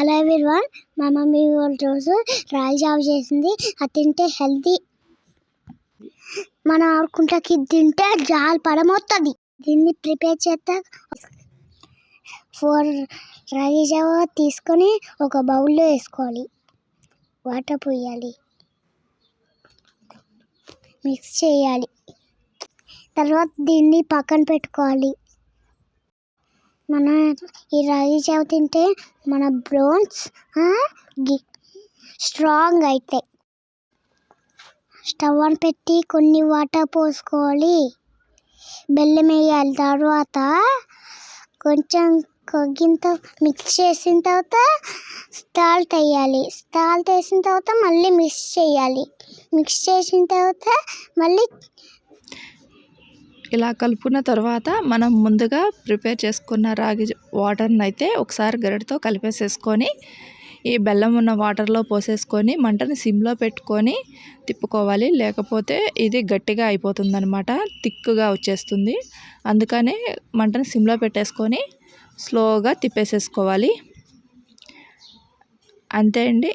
Hello one మా mummy వాళ్ళ రోజు రాగి జావ చేసింది. అది తింటే హెల్తీ మనం ఆడుకుంటాకి తింటే జాలు పడమవుతుంది దీన్ని ప్రిపేర్ చేస్తా ఫోర్ రాగి జావ తీసుకొని ఒక బౌల్లో వేసుకోవాలి. వాటర్ పోయాలి. మిక్స్ చేయాలి. తర్వాత దీన్ని పక్కన పెట్టుకోవాలి. మన ఈ రాగి జావ తింటే మన బ్రోన్స్ స్ట్రాంగ్ అవుతాయి స్టవ్ అని పెట్టి కొన్ని వాటర్ పోసుకోవాలి. బెల్లం వేయాలి తర్వాత కొంచెం కొగ్గిన మిక్స్ చేసిన తర్వాత సాల్ట్ వేయాలి. సాల్ట్ వేసిన తర్వాత మళ్ళీ మిక్స్ చేయాలి. మిక్స్ చేసిన తర్వాత మళ్ళీ ఇలా కలుపుకున్న తర్వాత మనం ముందుగా ప్రిపేర్ చేసుకున్న రాగి వాటర్ని అయితే ఒకసారి గరిటతో కలిపేసేసుకొని ఈ బెల్లం ఉన్న వాటర్లో పోసేసుకొని మంటని సిమ్లో పెట్టుకొని తిప్పుకోవాలి. లేకపోతే ఇది గట్టిగా అయిపోతుంది అనమాట తిక్కుగా వచ్చేస్తుంది. అందుకనే మంటని సిమ్లో పెట్టేసుకొని స్లోగా తిప్పేసేసుకోవాలి. అంతే అండి.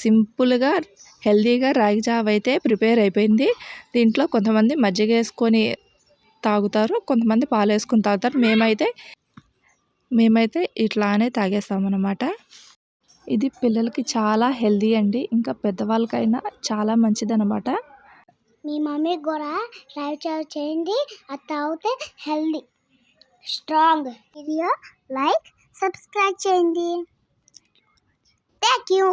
సింపుల్గా హెల్తీగా రాగి జావ అయితే ప్రిపేర్ అయిపోయింది. దీంట్లో కొంతమంది మజ్జిగ వేసుకొని తాగుతారు కొంతమంది పాలు వేసుకొని తాగుతారు. మేమైతే మేమైతే ఇట్లానే తాగేస్తామన్నమాట. ఇది పిల్లలకి చాలా హెల్దీ అండి. ఇంకా పెద్దవాళ్ళకైనా చాలా మంచిదన్నమాట. మీ మమ్మీ కూడా రాగి జావ చేయండి. అది తాగితే healthy strong. Video like subscribe చేయండి. Thank you